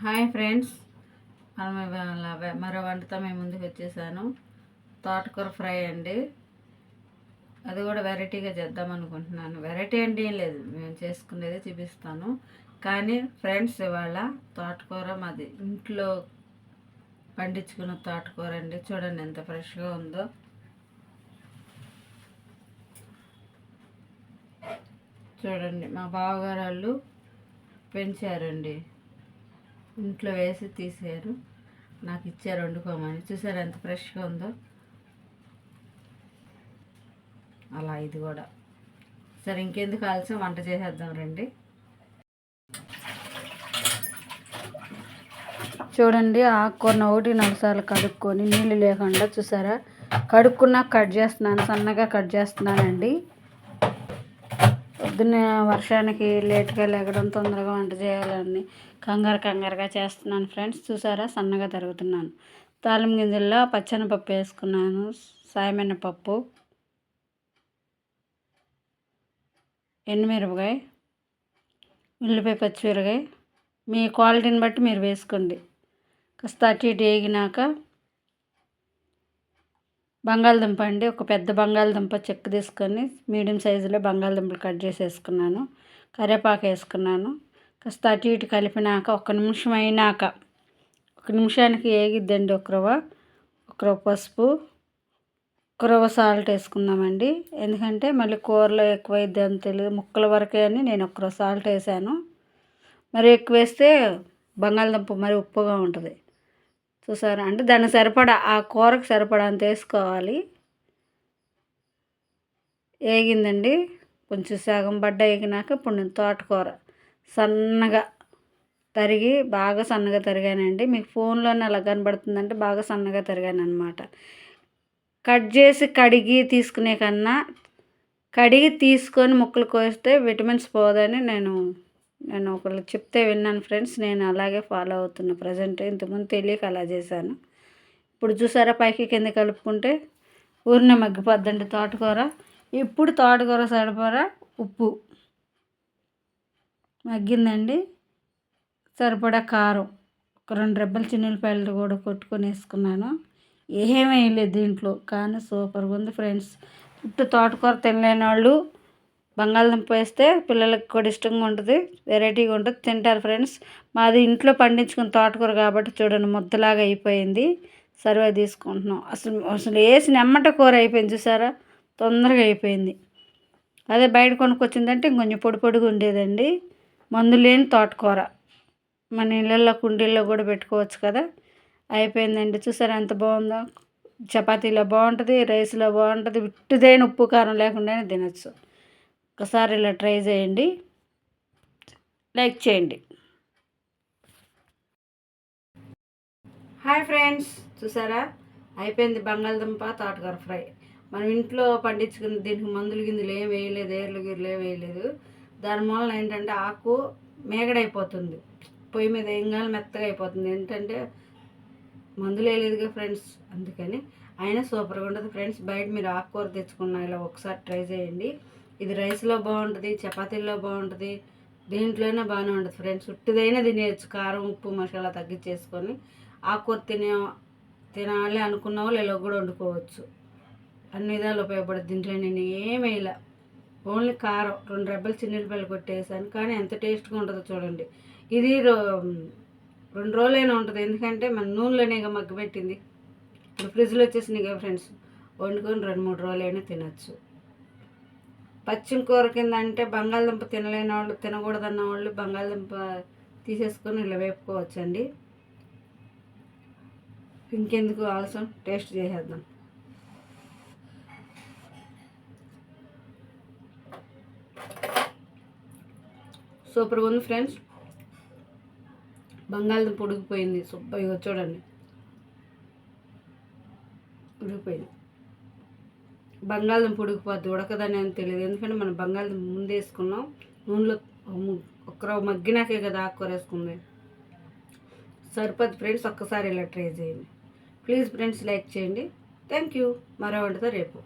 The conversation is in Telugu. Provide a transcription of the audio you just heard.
Hi friends. మనం ఇవాళ మరో వంటతో మేము ముందుకు వచ్చేసాను. తోటకూర ఫ్రై అండి. అది కూడా వెరైటీగా చేద్దాం అనుకుంటున్నాను. వెరైటీ అంటే ఏం లేదు. మేము చేసుకునేది చూపిస్తాను. కానీ ఫ్రెండ్స్ ఇవాళ తోటకూర మాది ఇంట్లో పండించుకున్న తోటకూర అండి. చూడండి ఎంత ఫ్రెష్గా ఉందో. చూడండి మా బావగారు వాళ్ళు పెంచారండి. ఇంట్లో వేసి తీసారు నాకు ఇచ్చారు వండుకోమని. చూసారు ఎంత ఫ్రెష్గా ఉందో? అలా ఇది కూడా. సరే ఇంకెందుకు ఆలస్యం? వంట చేసేద్దాం రండి. చూడండి ఆకుకూరను ఒకటి నాలుగుసార్లు కడుక్కొని నీళ్ళు లేకుండా చూసారా? కడుక్కున్నా కట్ చేస్తున్నాను సన్నగా కట్ చేస్తున్నానండి. పొద్దున్న వర్షానికి లేట్గా లేగడం తొందరగా వంట చేయాలని కంగారు కంగారుగా చేస్తున్నాను ఫ్రెండ్స్. చూసారా? సన్నగా తరుగుతున్నాను. తాలిం గింజల్లో పచ్చనిపప్పు వేసుకున్నాను. సాయమైన పప్పు ఎండుమిరపకాయ ఉల్లిపాయ పచ్చిమిరకాయ మీ క్వాలిటీని బట్టి మీరు వేసుకోండి. కాస్త అటు ఇటు వేగినాక బంగాళదుంప అండి. ఒక పెద్ద బంగాళదుంప చెక్క తీసుకొని మీడియం సైజులో బంగాళదుంపలు కట్ చేసి వేసుకున్నాను కరివేపాకు వేసుకున్నాను. కాస్త అటు ఇటు కలిపినాక ఒక నిమిషం అయినాక ఒక నిమిషానికి ఏగిద్దండి ఒక రవ్వ ఒక రవ్వ పసుపు ఒక రవ్వ సాల్ట్ వేసుకుందామండి. ఎందుకంటే మళ్ళీ కూరలో ఎక్కువైద్ది అని తెలియదు. ముక్కల వరకే అని నేను ఒక రవ్వ సాల్ట్ వేసాను. మరి ఎక్కువ వేస్తే బంగాళదుంప మరి ఉప్పుగా ఉంటుంది. చూసారా? అంటే దానికి సరిపడా ఆ కూరకు సరిపడా అంత వేసుకోవాలి. వేగిందండి. కొంచెం సగం బడ్డ వేగినాక ఇప్పుడు నేను తోటకూర సన్నగా తరిగి బాగా సన్నగా తరిగానండి. మీకు ఫోన్లోనే అలా కనబడుతుందంటే బాగా సన్నగా తరిగాను అనమాట కట్ చేసి కడిగి తీసుకునే కన్నా కడిగి తీసుకొని ముక్కలు కోస్తే విటమిన్స్ పోదని నేను నేను ఒకళ్ళు చెప్తే విన్నాను ఫ్రెండ్స్ నేను అలాగే ఫాలో అవుతున్నా ప్రజెంట్. ఇంతకుముందు తెలియక అలా చేశాను. ఇప్పుడు చూసారా పైకి కింద కలుపుకుంటే? ఊరిన మగ్గిపోద్దండి తోటకూర. ఇప్పుడు తోటకూర సరిపడా ఉప్పు. మగ్గిందండి. సరిపడా కారం. ఒక రెండు రెబ్బలు చిన్నపాయలు కూడా కొట్టుకొని వేసుకున్నాను ఏమీ వేయలేదు దీంట్లో. కానీ సూపర్గా ఉంది ఫ్రెండ్స్. ఇప్పుడు తోటకూర తినలేని వాళ్ళు బంగాళదుంప వేస్తే పిల్లలకి కూడా ఇష్టంగా ఉంటుంది వెరైటీగా ఉంటుంది. తింటారు ఫ్రెండ్స్. మాది ఇంట్లో పండించుకున్న తోటకూర కాబట్టి చూడండి ముద్దలాగా అయిపోయింది. సర్వే తీసుకుంటున్నాం. అసలు అసలు వేసి ఎమ్మట కూర అయిపోయింది చూసారా? తొందరగా అయిపోయింది. అదే బయట కొనుక్కొచ్చిందంటే ఇంకొంచెం పొడి పొడిగా ఉండేదండి. మందు లేని తోటకూర. మన ఇళ్ళల్లో కుండీల్లో కూడా పెట్టుకోవచ్చు కదా. అయిపోయిందండి. చూసారా ఎంత బాగుందో? చపాతీలో బాగుంటుంది రైస్లో బాగుంటుంది. విట్టుదైన ఉప్పు కారం లేకుండానే తినచ్చు. ఒకసారి ఇలా ట్రై చేయండి. లైక్ చేయండి. హాయ్ ఫ్రెండ్స్ చూసారా? అయిపోయింది బంగాళదుంప తోటకూర ఫ్రై. మనం ఇంట్లో పండించుకున్న దీనికి మందులు గిందులు ఏం వేయలేదు ఏర్లు గిర్లు ఏం వేయలేదు. దాని మూలన ఏంటంటే ఆకు మేగడైపోతుంది. పొయ్యి మీద ఏం కానీ మెత్తగా అయిపోతుంది. ఏంటంటే మందులు వేయలేదుగా ఫ్రెండ్స్ అందుకని. అయినా సూపర్గా ఉంటుంది ఫ్రెండ్స్. బయట మీరు ఆకుకూర తెచ్చుకున్న ఇలా ఒకసారి ట్రై చేయండి. ఇది రైస్లో బాగుంటుంది చపాతీల్లో బాగుంటుంది దీంట్లోనే బాగానే ఉంటుంది ఫ్రెండ్స్. ఉట్టిదైనా తినేయచ్చు కారం ఉప్పు మసాలా తగ్గించేసుకొని ఆకుకూర తినే తినాలి అనుకున్న వాళ్ళు ఇలా కూడా వండుకోవచ్చు. అన్ని విధాలు ఉపయోగపడుతుంది దీంట్లో నేను ఏమేలా ఓన్లీ కారం రెండు రెబ్బలు చిన్నెల్లిపాయలు కొట్టేసాను. కానీ ఎంత టేస్ట్గా ఉంటుందో చూడండి. ఇది రో- రెండు రోజులైనా ఉంటుంది. ఎందుకంటే మన నూనెలోనే మగ్గబెట్టింది. ఇప్పుడు ఫ్రిడ్జ్లో వచ్చేసినాయి కదా ఫ్రెండ్స్. వండుకొని రెండు మూడు రోజులైనా తినచ్చు. పచ్చిమ కూర కింద అంటే బంగాళదుంప తినలేని వాళ్ళు తినకూడదన్న వాళ్ళు బంగాళదుంప తీసేసుకొని ఇలా వేపుకోవచ్చండి. ఇంకెందుకు ఆలస్యం? టేస్ట్ చేసేద్దాం. సూపర్గా ఉంది ఫ్రెండ్స్. బంగాళదుంప ఉడికిపోయింది. సూపర్. ఇగో చూడండి. ఉడికిపోయింది. బంగాళదుంప ఉడికిపోద్ది ఉడకదని అని తెలియదు ఎందుకంటే మనం బంగాళదుంప ముందు వేసుకున్నాం నూనెలో ఒక్క మగ్గినాకే కదా ఆకుకూర వేసుకుంది సరిపోద్ది ఫ్రెండ్స్ ఒక్కసారి ఇలా ట్రై చేయండి. ప్లీజ్ ఫ్రెండ్స్ లైక్ చేయండి. థ్యాంక్ యూ మరో వంటతో రేపు.